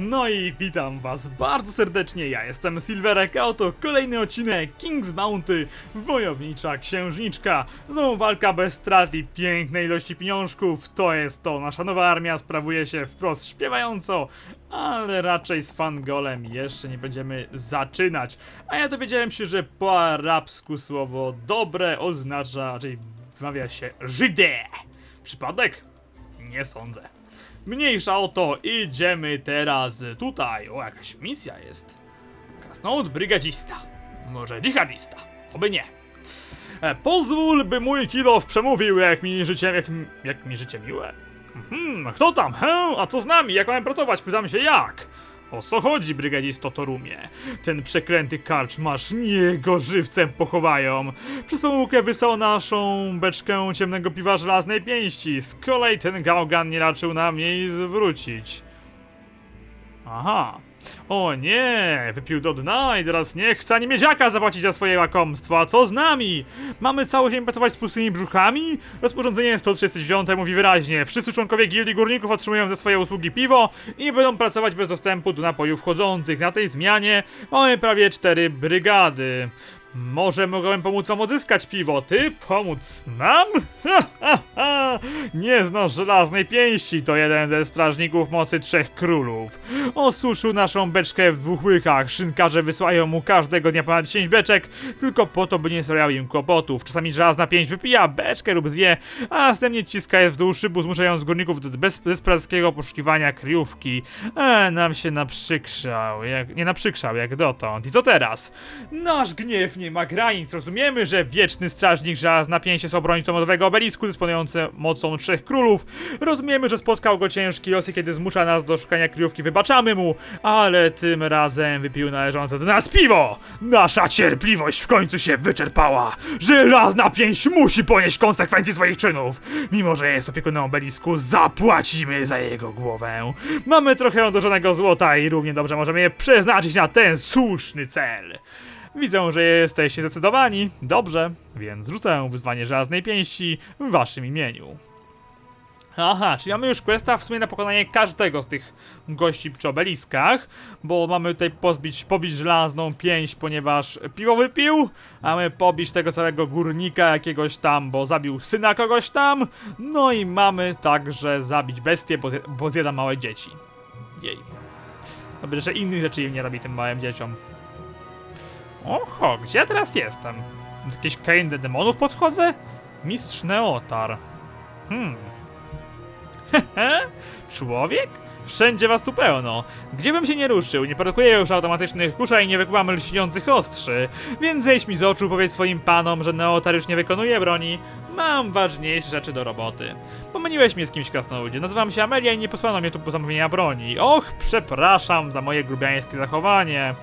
No i witam was bardzo serdecznie, ja jestem Silverek, a oto kolejny odcinek King's Mounty, Wojownicza Księżniczka. Znowu walka bez strat i pięknej ilości pieniążków, to jest to, nasza nowa armia sprawuje się wprost śpiewająco, ale raczej z fangolem jeszcze nie będziemy zaczynać. A ja dowiedziałem się, że po arabsku słowo dobre oznacza, raczej wymawia się Żydę. Przypadek? Nie sądzę. Mniejsza o to, idziemy teraz tutaj. O, jakaś misja jest. Krasnolud brygadzista. Może dżihadista. Oby nie. E, pozwól, by mój kilow przemówił, jak mi życie, jak, jak mi życie miłe. Hmm, kto tam? Hę? A co z nami? Jak mamy pracować? Pytam się jak. O co chodzi, brygadzisto Torumie? Ten przeklęty karczmasz, niech go żywcem pochowają. Przez pomyłkę wysłał naszą beczkę ciemnego piwa żelaznej pięści. Z kolei ten gałgan nie raczył nam jej zwrócić. Aha. O nie, wypił do dna i teraz nie chce ani miedziaka zapłacić za swoje łakomstwo. A co z nami? Mamy cały dzień pracować z pustymi brzuchami? Rozporządzenie 139 mówi wyraźnie. Wszyscy członkowie gildii górników otrzymują ze swojej usługi piwo i będą pracować bez dostępu do napojów chodzących. Na tej zmianie mamy prawie cztery brygady. Może mogłem pomóc wam odzyskać piwo. Ty pomóc nam? Ha, ha, ha. Nie znasz żelaznej pięści. To jeden ze strażników mocy trzech królów. Osuszył naszą beczkę w dwóch łykach. Szynkarze wysyłają mu każdego dnia ponad 10 beczek, tylko po to, by nie sprawiał im kłopotów. Czasami żelazna pięść wypija beczkę lub dwie, a następnie ciska je w dół szybu, zmuszając górników do bez, bezpraskiego poszukiwania kryjówki. E, nam się naprzykrzał, jak, nie naprzykrzał jak dotąd. I co teraz? Nasz gniew nie ma granic. Rozumiemy, że wieczny strażnik żelazna pięść jest obrońcą nowego obelisku dysponujący mocą trzech królów. Rozumiemy, że spotkał go ciężki los i kiedy zmusza nas do szukania kryjówki, wybaczamy mu, ale tym razem wypił należące do nas piwo. Nasza cierpliwość w końcu się wyczerpała. Żelazna pięść musi ponieść konsekwencje swoich czynów. Mimo, że jest opiekunem obelisku, zapłacimy za jego głowę. Mamy trochę odłożonego złota i równie dobrze możemy je przeznaczyć na ten słuszny cel. Widzę, że jesteście zdecydowani. Dobrze, więc rzucę wyzwanie żelaznej pięści w waszym imieniu. Aha, czyli mamy już questa w sumie na pokonanie każdego z tych gości przy obeliskach, bo mamy tutaj pozbić, pobić żelazną pięść, ponieważ piwo wypił, mamy pobić tego samego górnika jakiegoś tam, bo zabił syna kogoś tam, no i mamy także zabić bestię, bo, zje, bo zjada małe dzieci. Jej. Dobrze, że innych rzeczy nie robi tym małym dzieciom. Oho, gdzie ja teraz jestem? Do jakiejś krainy demonów podchodzę? Mistrz Neotar. Hmm. Człowiek? Wszędzie was tu pełno. Gdzie bym się nie ruszył, nie produkuję już automatycznych kusza i nie wykuwam lśniących ostrzy. Więc zejdź mi z oczu, powiedz swoim panom, że Neotar już nie wykonuje broni. Mam ważniejsze rzeczy do roboty. Pomyliłeś mnie z kimś krasnoludzie. Nazywam się Amelia i nie posłano mnie tu po zamówienia broni. Och, przepraszam za moje grubiańskie zachowanie.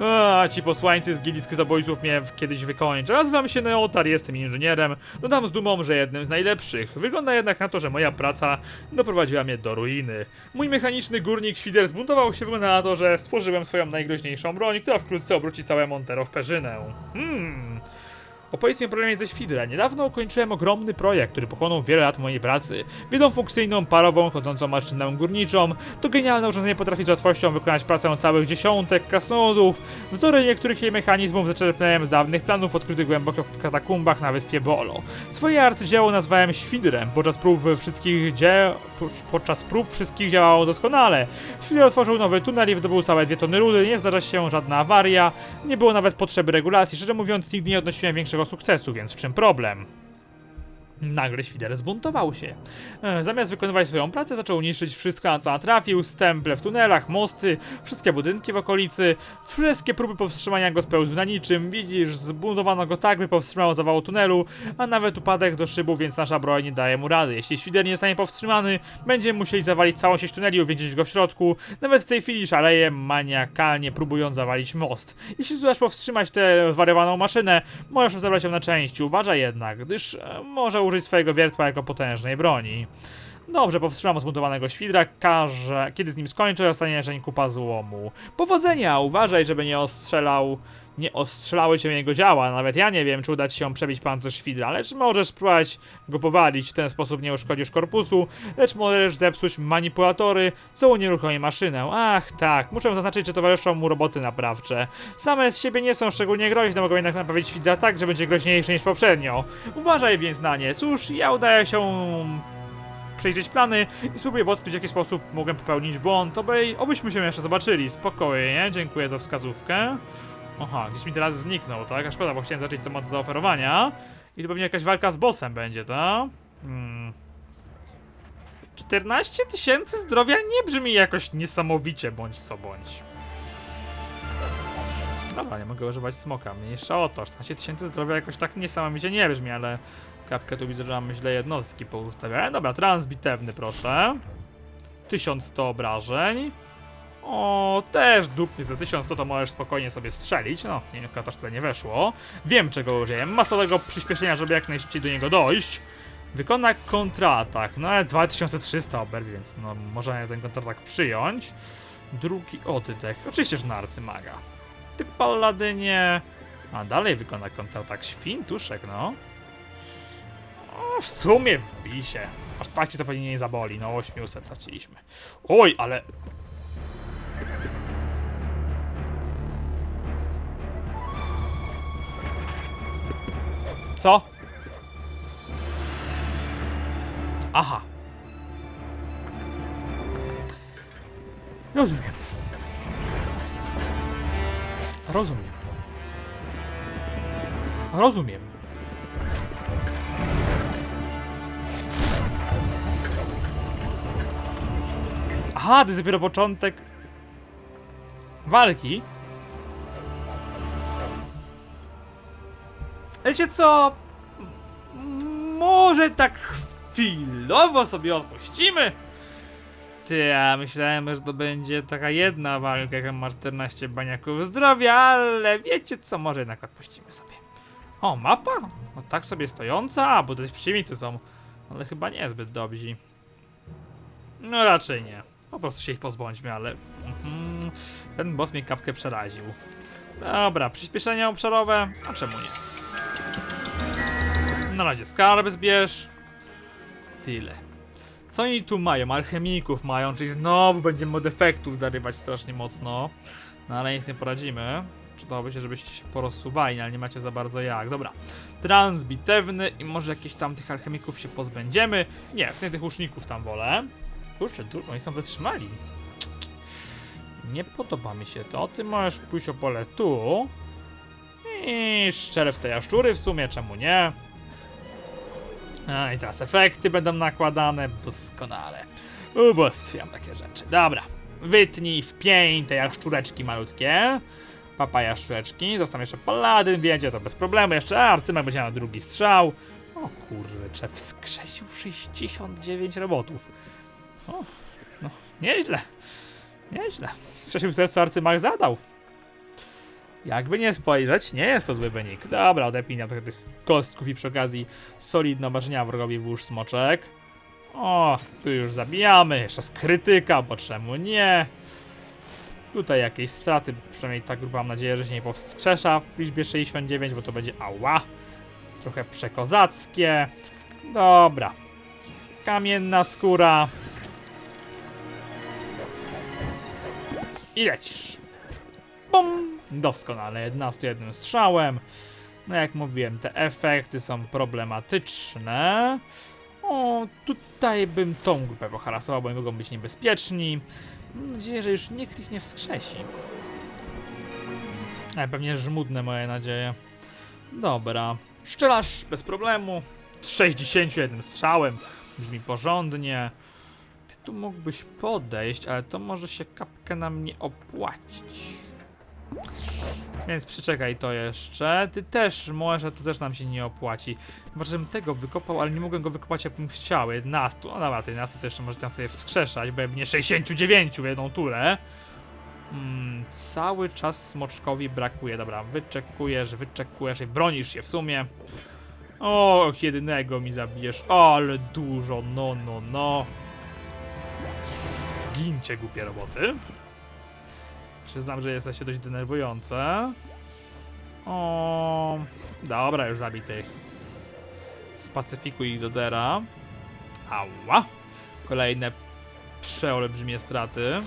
A, ci posłańcy z gildii skrytobojców mnie kiedyś wykończą. Nazywam się Neotar, jestem inżynierem. Dodam z dumą, że jednym z najlepszych. Wygląda jednak na to, że moja praca doprowadziła mnie do ruiny. Mój mechaniczny górnik Świder zbuntował się, wygląda na to, że stworzyłem swoją najgroźniejszą broń, która wkrótce obróci całe Montero w perzynę. Hmm... Opowiedz mi o problemie ze Świdra. Niedawno ukończyłem ogromny projekt, który pochłonął wiele lat mojej pracy. Biedą funkcyjną, parową, chodzącą maszynę górniczą. To genialne urządzenie potrafi z łatwością wykonać pracę całych dziesiątek krasnoludów. Wzory niektórych jej mechanizmów zaczerpnąłem z dawnych planów odkrytych głęboko w katakumbach na wyspie Bolo. Swoje arcydzieło nazwałem Świdrem. Podczas prób wszystkich dzieł... podczas prób wszystkich działało doskonale. Świder otworzył nowy tunel i wydobył całe dwie tony rudy. Nie zdarza się żadna awaria. Nie było nawet potrzeby regulacji. Szczerze mówiąc, nigdy nie odnosiłem większego sukcesu, więc w czym problem? Nagle Świder zbuntował się. E, Zamiast wykonywać swoją pracę, zaczął niszczyć wszystko, na co natrafił, stemple w tunelach, mosty, wszystkie budynki w okolicy. Wszystkie próby powstrzymania go spełzły na niczym. Widzisz, zbuntowano go tak, by powstrzymał zawał tunelu, a nawet upadek do szybu, więc nasza broń nie daje mu rady. Jeśli Świder nie zostanie powstrzymany, będziemy musieli zawalić całą sieć tuneli i uwięzić go w środku. Nawet w tej chwili szaleje maniakalnie, próbując zawalić most. Jeśli zdołasz powstrzymać tę zwariowaną maszynę, możesz rozebrać ją na części. Uważaj jednak, gdyż e, może użyć swojego wiertła jako potężnej broni. Dobrze, powstrzymam zmutowanego świdra, każe, kiedy z nim skończę, dostanie żeń kupa złomu. Powodzenia, uważaj, żeby nie ostrzelał, nie ostrzelały cię jego działa, nawet ja nie wiem, czy uda się przebić pancerz świdra, lecz możesz spróbować go powalić, w ten sposób nie uszkodzisz korpusu, lecz możesz zepsuć manipulatory, co unieruchomi maszynę. Ach, tak, muszę zaznaczyć, że towarzyszą mu roboty naprawcze. Same z siebie nie są szczególnie groźne, mogą jednak naprawić świdra tak, że będzie groźniejszy niż poprzednio. Uważaj więc na nie. Cóż, ja udaję się przejrzeć plany i spróbuję odkryć w jaki sposób mogę popełnić błąd, oby, obyśmy się jeszcze zobaczyli. Spokojnie, dziękuję za wskazówkę. Aha, gdzieś mi teraz zniknął, tak? A szkoda, bo chciałem zacząć co ma do zaoferowania. I to pewnie jakaś walka z bossem będzie, tak? Hmm. 14 tysięcy zdrowia nie brzmi jakoś niesamowicie, bądź co bądź. Dobra, nie mogę używać smoka, mniejsza o to. 14 tysięcy zdrowia jakoś tak niesamowicie nie brzmi, ale kapkę tu widzę, że mam źle jednostki poustawiane. Dobra, transbitewny proszę. 1100 obrażeń. O, też dupnie za 1100 to możesz spokojnie sobie strzelić. No, nie, też tyle nie weszło. Wiem czego użyję. Masowego przyspieszenia, żeby jak najszybciej do niego dojść. Wykona kontratak. No ale 2300 oberwi, więc no można ten kontratak przyjąć. Drugi oddech. Oczywiście, że na arcymaga. Ty paladynie. A dalej wykona kontratak. Świntuszek, no. O, w sumie wbij się. Aż tak ci to pewnie nie zaboli. No 800 traciliśmy. Oj, ale Co? Aha. Rozumiem. Rozumiem. Rozumiem. Aha, to jest dopiero początek walki. Wiecie co? Może tak chwilowo sobie odpuścimy? Ty, ja myślałem, że to będzie taka jedna walka, jak ma 14 baniaków zdrowia, ale wiecie co, może jednak odpuścimy sobie. O, mapa? No tak sobie stojąca, bo to jest są, ale chyba nie zbyt dobrzy. No raczej nie. Po prostu się ich pozbądźmy, ale mhm, ten boss mnie kapkę przeraził. Dobra, przyspieszenia obszarowe, a czemu nie? Na razie skarb zbierz. Tyle. Co oni tu mają? Alchemików mają, czyli znowu będziemy mod efektów zarywać strasznie mocno. No ale nic nie poradzimy. Przydałoby się, żebyście się porozsuwali, ale nie macie za bardzo jak. Dobra. Transbitewny i może jakichś tam tych alchemików się pozbędziemy. Nie, w sensie tych łuczników tam wolę. Kurczę, oni są wytrzymali. Nie podoba mi się to. Ty możesz pójść o pole tu. I szczerze w te jaszczury w sumie, czemu nie? A i teraz efekty będą nakładane. Doskonale. Ubóstwiam takie rzeczy. Dobra. Wytnij w pień te jaszczureczki malutkie. Papa jaszczureczki. Został jeszcze paladyn, wiecie, to bez problemu. Jeszcze arcymek będzie na drugi strzał. O kurczę, wskrzesił 69 robotów. O, no, nieźle. Nieźle. Wskrzesił tyle, co arcymak zadał. Jakby nie spojrzeć, nie jest to zły wynik. Dobra, odepiniam trochę tych kostków i przy okazji solidno marzenia wrogowi w łóż smoczek. O, tu już zabijamy, jeszcze z krytyka, bo czemu nie? Tutaj jakieś straty, przynajmniej ta grupa mam nadzieję, że się nie powskrzesza w liczbie 69, bo to będzie ała. Trochę przekozackie. Dobra. Kamienna skóra. I lecisz. Bum! Doskonale, 11 jednym strzałem. No jak mówiłem, te efekty są problematyczne. O, tutaj bym tą grupę poharasował, bo oni mogą być niebezpieczni. Mam nadzieję, że już nikt ich nie wskrzesi. Ale pewnie żmudne moje nadzieje. Dobra. Szczelasz bez problemu. Z 61 strzałem. Brzmi porządnie. Ty tu mógłbyś podejść, ale to może się kapkę na mnie opłacić. Więc przeczekaj to jeszcze. Ty też może, to też nam się nie opłaci. Chyba, żebym tego wykopał, ale nie mogłem go wykopać jakbym chciał. 11. No dobra, te 11 to jeszcze może tam sobie wskrzeszać, bo mnie 69 w jedną turę. Mm, cały czas smoczkowi brakuje. Dobra, wyczekujesz, wyczekujesz i bronisz się w sumie. O, jedynego mi zabijesz. Ale dużo, no, no, no. Zgincie, głupie roboty. Przyznam, że jesteście dość denerwujące. O, dobra, już zabitych. Spacyfikuj ich do zera. Ała. Kolejne przeolbrzymie straty.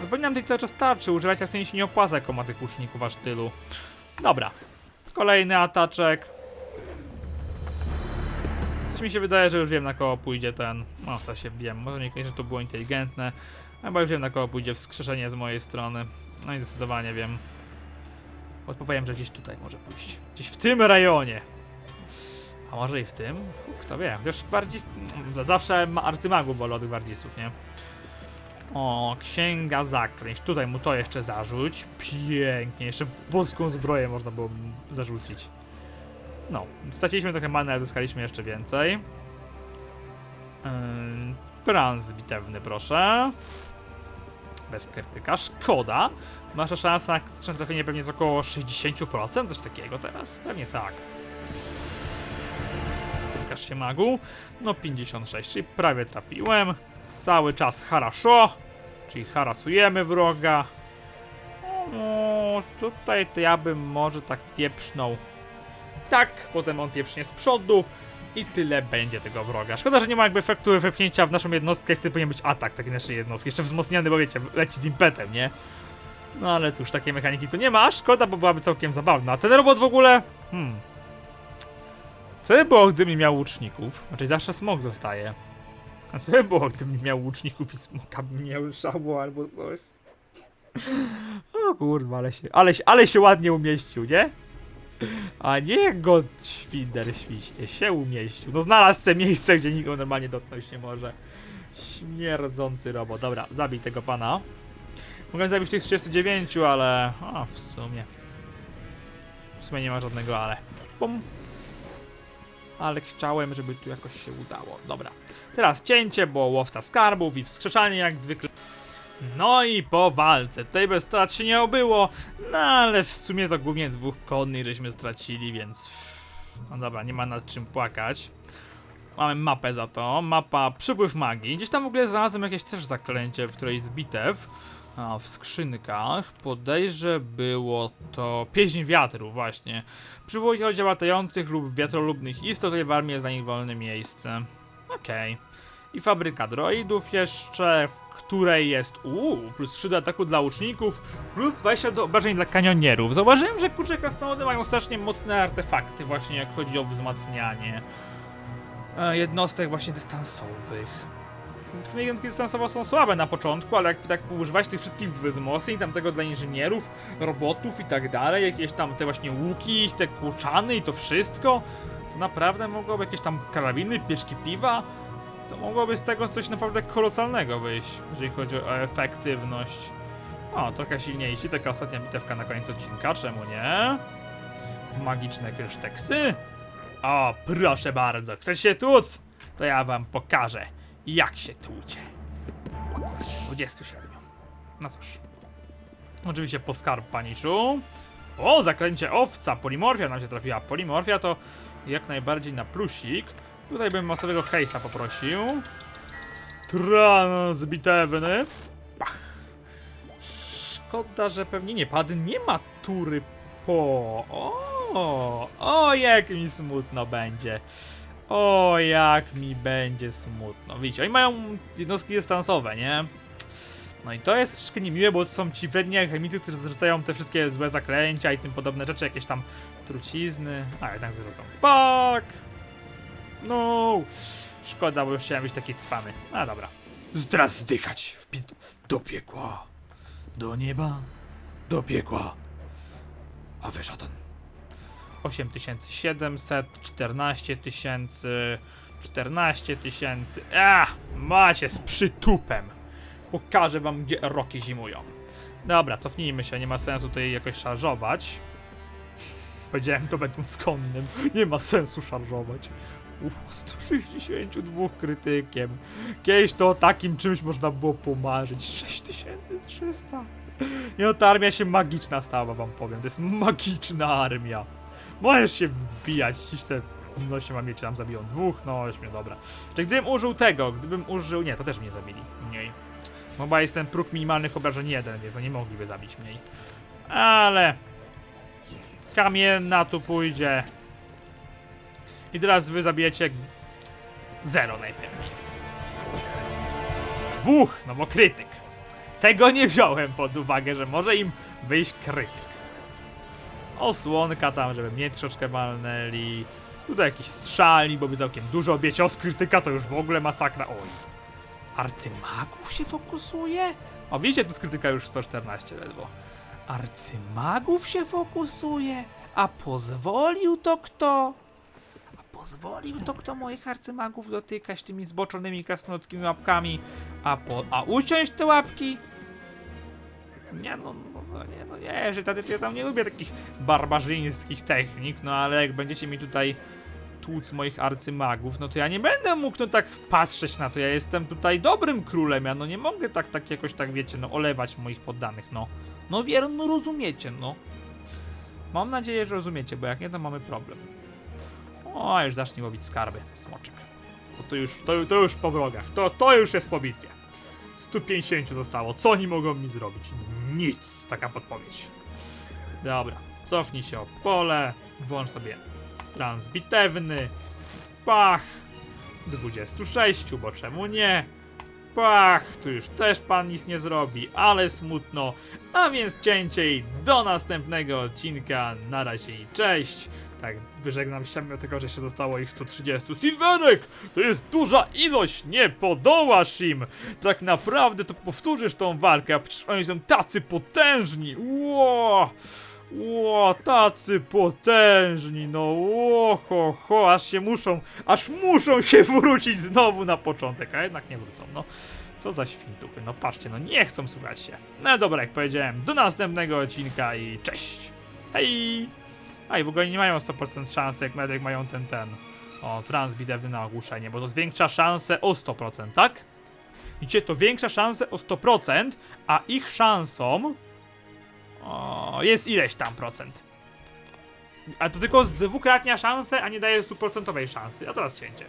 Zapominam tej cały czas tarczy, używać jak sobie się nie opłaca, jako ma tych łuczników aż tylu. Dobra. Kolejny ataczek. Mi się wydaje, że już wiem na kogo pójdzie ten. O, to się wiem. Może niekoniecznie to było inteligentne. Chyba już wiem na kogo pójdzie wskrzeszenie z mojej strony. No i zdecydowanie wiem. Podpowiem, że gdzieś tutaj może pójść. Gdzieś w tym rejonie. A może i w tym? Kto wie. Chociaż gwardzist... Zawsze ma arcymagów wolę od gwardzistów, nie? O, księga zaklęć. Tutaj mu to jeszcze zarzuć. Pięknie. Jeszcze boską zbroję można było zarzucić. No, straciliśmy trochę many, ale zyskaliśmy jeszcze więcej. Yy, Brans bitewny, proszę. Bez krytyka. Szkoda. Nasza szansa na krytyczne trafienie pewnie jest około 60%, coś takiego teraz. Pewnie tak. Pokaż się magu. No 56, czyli prawie trafiłem. Cały czas haraszo, czyli harasujemy wroga. O, tutaj to ja bym może tak pieprznął. Tak, potem on pieprznie z przodu i tyle będzie tego wroga. Szkoda, że nie ma jakby efektu wypchnięcia w naszą jednostkę, wtedy powinien być atak takiej naszej jednostki. Jeszcze wzmocniony, bo wiecie, leci z impetem, nie? No ale cóż, takiej mechaniki tu nie ma, szkoda, bo byłaby całkiem zabawna. A ten robot w ogóle... Hmm... Co by było, gdybym miał łuczników? Znaczy zawsze smog zostaje. A co by było, gdybym miał łuczników i smoka by miał szałło albo coś? O kurwa, ale się, ale, ale się ładnie umieścił, nie? A nie go świder świśnie, się umieścił. No znalazł sobie miejsce, gdzie nikt go normalnie dotknąć nie może. Śmierdzący robot. Dobra, zabij tego pana. Mogę zabić tych 39, ale... O, w sumie... W sumie nie ma żadnego ale. Bum. Ale chciałem, żeby tu jakoś się udało. Dobra. Teraz cięcie, bo łowca skarbów i wskrzeszanie jak zwykle. No i po walce. Tutaj bez strat się nie obyło. No ale w sumie to głównie dwóch konnych żeśmy stracili, więc... No dobra, nie ma nad czym płakać. Mamy mapę za to. Mapa Przypływ Magii. Gdzieś tam w ogóle znalazłem jakieś też zaklęcie w którejś z bitew. W skrzynkach. Podejrzę było to pieśń wiatru, właśnie. Przywołać oddział latających lub wiatrolubnych istot, w armii jest dla nich wolne miejsce. Okej. I fabryka droidów jeszcze, w której jest uuu, plus 3 do ataku dla łuczników, plus 20 do obrażeń dla kanionierów. Zauważyłem, że kurcze krasnoludy mają strasznie mocne artefakty właśnie, jak chodzi o wzmacnianie e, jednostek właśnie dystansowych. W sumie jednostki dystansowe są słabe na początku, ale jakby tak używać tych wszystkich wzmocnień, tam tego dla inżynierów, robotów i tak dalej, jakieś tam te właśnie łuki, te kłuczany i to wszystko, to naprawdę mogłoby jakieś tam karabiny, pieczki piwa, to mogłoby z tego coś naprawdę kolosalnego wyjść, jeżeli chodzi o efektywność. O, trochę silniejsi, taka ostatnia bitewka na koniec odcinka, czemu nie? Magiczne kryszteksy? O, proszę bardzo, chcesz się tłuc? To ja wam pokażę, jak się tłucie. 27. No cóż. Oczywiście po skarb paniczu. O, zaklęcie owca, polimorfia nam się trafiła. Polimorfia to jak najbardziej na plusik. Tutaj bym masowego hejsta poprosił. Trans bitewny. Pach. Szkoda, że pewnie nie padł. Nie ma tury po. O, o, jak mi smutno będzie. O, jak mi będzie smutno. Widzicie, oni mają jednostki dystansowe, nie? No i to jest troszkę niemiłe, bo to są ci wredni alchemicy, którzy zrzucają te wszystkie złe zaklęcia i tym podobne rzeczy, jakieś tam trucizny. A, jednak zrzucą. Fuck! No! Szkoda, bo już chciałem być taki cwany. A dobra. Teraz zdychać w pi- do piekła. Do nieba. Do piekła. A wy szatan. 8700, 14 tysięcy, 14 tysięcy. A, macie z przytupem. Pokażę wam, gdzie roki zimują. Dobra, cofnijmy się, nie ma sensu tutaj jakoś szarżować. Powiedziałem to będąc konnym. Nie ma sensu szarżować. Uff, 162 krytykiem. Kiedyś to takim czymś można było pomarzyć. 6300. Nie no, ta armia się magiczna stała, wam powiem. To jest magiczna armia. Możesz się wbijać, ścić te No mam mieć, tam zabiją dwóch, no już mnie dobra. Czy gdybym użył tego, gdybym użył... Nie, to też mnie zabili. Mniej. Chyba jest ten próg minimalnych obrażeń jeden, więc no nie mogliby zabić mniej. Ale... Kamienna tu pójdzie. I teraz wy zabijecie... Zero najpewniej. Dwóch, no bo krytyk. Tego nie wziąłem pod uwagę, że może im wyjść krytyk. Osłonka tam, żeby mnie troszeczkę walnęli. Tutaj jakiś strzali, bo by całkiem dużo biecie. O, krytyka to już w ogóle masakra. Oj. Arcymagów się fokusuje? O, widzicie, tu z krytyka już 114 ledwo. Arcymagów się fokusuje? A pozwolił to kto? Pozwolił to kto moich arcymagów dotykać tymi zboczonymi krasnoludzkimi łapkami? A po... A uciąć te łapki? Nie no, no, no nie, no nie, że ja tam nie lubię takich barbarzyńskich technik, no ale jak będziecie mi tutaj tłuc moich arcymagów, no to ja nie będę mógł no tak patrzeć na to, ja jestem tutaj dobrym królem, ja no nie mogę tak, tak jakoś tak, wiecie, no olewać moich poddanych, no. No wierzę, no rozumiecie, no. Mam nadzieję, że rozumiecie, bo jak nie, to mamy problem. O, już zacznie łowić skarby, smoczek. Bo to już, to, to już po wrogach, to, to już jest po bitwie. 150 zostało. Co oni mogą mi zrobić? Nic. Taka podpowiedź. Dobra. Cofnij się o pole. Włącz sobie transbitewny. Pach. 26, bo czemu nie? Pach, tu już też pan nic nie zrobi, ale smutno. A więc cięcie i do następnego odcinka. Na razie i cześć. Tak, wyżegnam się mimo tego, że się zostało ich 130. Silverek! To jest duża ilość, nie podołasz im! Tak naprawdę to powtórzysz tą walkę, a przecież oni są tacy potężni! Ło! Ło, tacy potężni, no ło, ho, ho, aż się muszą, aż muszą się wrócić znowu na początek, a jednak nie wrócą, no. Co za świntuchy, no patrzcie, no nie chcą słuchać się. No dobra, jak powiedziałem, do następnego odcinka i cześć! Hej! A i w ogóle nie mają 100% szansy, jak medek mają ten, ten, o, transbitewny na ogłuszenie, bo to zwiększa szanse o 100%, tak? Widzicie, to większa szanse o 100%, a ich szansą o, jest ileś tam procent. A to tylko dwukrotnia szansę, a nie daje 100% szansy. A teraz cięcie.